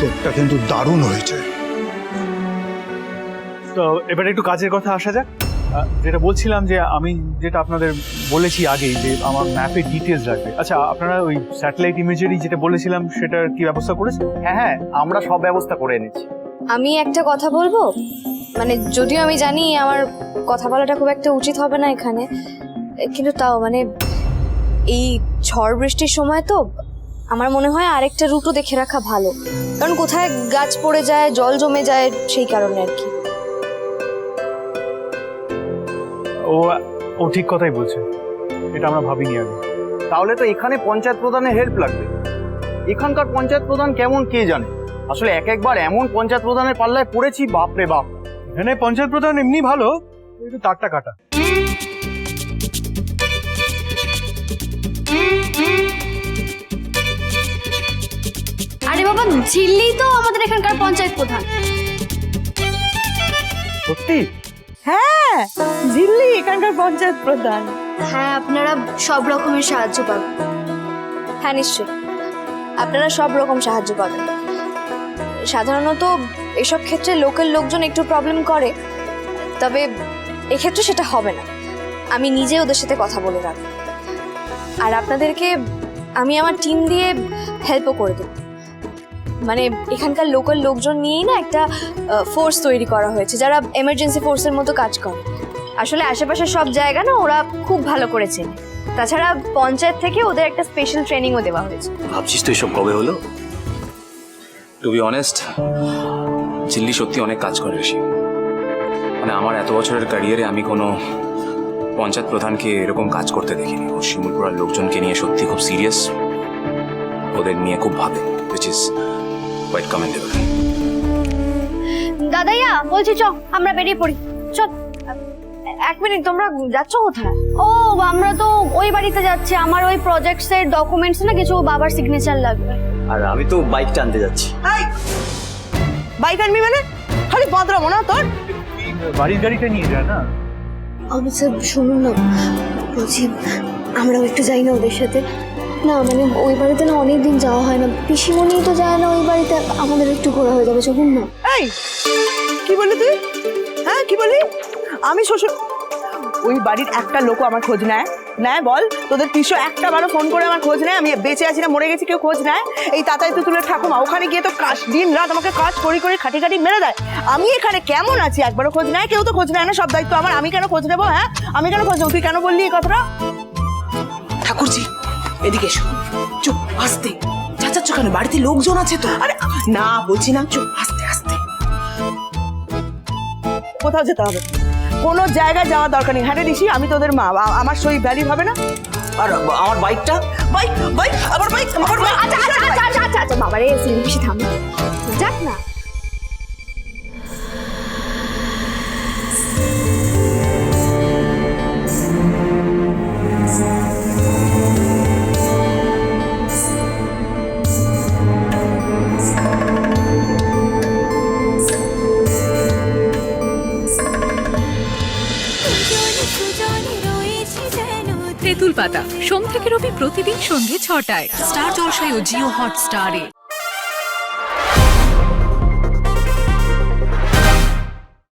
চোখটা কিন্তু দারুণ হয়েছে। তো এবারে একটু কাজের কথা আসা যাক। যেটা বলছিলাম যে আমি যেটা আপনাদের বলেছি আগেই যে আমার ম্যাপে ডিটেলস লাগবে আচ্ছা আপনারা ওই স্যাটেলাইট ইমেজেরই যেটা বলেছিলাম সেটার কি ব্যবস্থা করেছে হ্যাঁ হ্যাঁ আমরা সব ব্যবস্থা করে এনেছি। আমি একটা কথা বলব? মানে যদিও আমি জানি আমার কথা বলাটা খুব একটা উচিত হবে না এখানে কিন্তু তাও মানে এই ঝড় বৃষ্টির সময় তো আমার মনে হয় আরেকটা রুটও দেখে রাখা ভালো। কারণ কোথায় গাছ পড়ে যায় জল জমে যায় সেই কারণে আর কি। ও ও ঠিক কথাই বলছে। এটা আমরা ভাবিনি আগে। তাহলে তো এখানে পঞ্চায়েত প্রধানের হেল্প লাগবে। এখানকার পঞ্চায়েত প্রধান কেমন কে জানে? আসলে এক একবার এমন পঞ্চায়েত প্রধানের পাল্লায় পড়েছি বাপরে বাপ। এখানে পঞ্চায়েত প্রধান এমনি ভালো একটু তারটা কাটা। ঝিল্লি তো আমাদের এখানকার পঞ্চায়েত প্রধান। সত্যি? হ্যাঁ ঝিল্লি এখানকার পঞ্চায়েত প্রধান। হ্যাঁ আপনারা সব রকমের সাহায্য পাবেন। হ্যাঁ নিশ্চয়ই। আপনারা সব রকম সাহায্য পাবেন। সাধারণত এসব ক্ষেত্রে লোকাল লোকজন একটু প্রবলেম করে তবে এক্ষেত্রে সেটা হবে না। আমি নিজে ওদের সাথে কথা বলে রাখব। আর আপনাদেরকে আমি আমার টিম দিয়ে হেল্পও করে দেবো। মানে এখানকার লোকাল লোকজন নিয়েই না একটা ফোর্স তৈরি করা হয়েছে, যারা এমার্জেন্সি ফোর্সের মতো কাজ করে। আসলে আশেপাশের সব জায়গা না ওরা খুব ভালো করেছে। তাছাড়া পঞ্চায়েত থেকে ওদের একটা স্পেশাল ট্রেনিংও দেওয়া হয়েছে। ভাবছিস তো এসব কবে হলো? টু বি অনেস্ট চিল্লি সত্যি অনেক কাজ করে বেশি। মানে আমার এত বছরের ক্যারিয়ারে আমি কোনো পঞ্চায়েত প্রধানকে এরকম কাজ করতে দেখিনি। ও শিমুলপুরার লোকজনকে নিয়ে সত্যি খুব সিরিয়াস ওদের নিয়ে খুব ভাবে উইচ ইজ কোয়াইট কমেন্ডেবল দাদাইয়া বলছি চ আমরা বেরিয়ে পড়ি। চল এক মিনিট তোমরা যাচ্ছ কোথায়? ও আমরা তো ওই বাড়িতে যাচ্ছি। আমার ওই প্রজেক্টস এর ডকুমেন্টস না কিছু বাবার সিগনেচার লাগবে। আর আমি তো বাইকটা আনতে যাচ্ছি। বাইক আনবি মানে? খালি বাঁদরামো না তোর? বাড়ির গাড়িটা নিয়ে যায় না? অবশ্য শুনুন না। বলছি আমরাও একটু যাই না ওদের সাথে। না মানে ওই বাড়িতে না অনেক দিন যাওয়া হয় না। পিসিমণি তো যায় না ওই বাড়িতে আমাদের একটু ঘোরা হয়ে যাবে চলুন না। এই কি বললি তুই? হ্যাঁ কি বললি? আমি শ্বশুর ওই বাড়ির একটা লোকও আমার খোঁজ নেয়। নেয় বল তোদের পিসো একটা বারো ফোন করে আমার খোঁজ নেয় আমি বেঁচে আছি না মরে গেছি কেউ খোঁজ নেয়। এই তাতাই তুতুলের ঠাকুমা ওখানে গিয়ে তো কাজ দিন রাত আমাকে কাজ করি করে খাটি খাটি মেরে দেয়। আমি এখানে কেমন আছি? একবারও খোঁজ নেয় কেউ তো খোঁজ নেয় না সব দায়িত্ব আমার। আমি কেন খোঁজ নেব হ্যাঁ? আমি কেন খোঁজ নেব? তুই কেন বললি এই কথাটা? ঠাকুরজি এদিকে এসো। চুপ আস্তে। চাচাচ্ছ কেন বাড়িতে লোকজন আছে তো। আরে না বলছি না চুপ আস্তে আস্তে। কোথাও যেতে হবে। কোনো জায়গায় যাওয়ার দরকার নেই। হ্যাঁ দিছি ঋষি আমি তোদের মা আমার শরীর ভ্যালি হবে না? আর আমার বাইকটা বাইক বাইক আমার বাইক আমার বাইক আচ্ছা আচ্ছা আচ্ছা তেঁতুল পাতা সোম থেকে রবি প্রতিদিন সন্ধ্যে ছটায়। স্টার জলসায় ও জিও হট স্টারে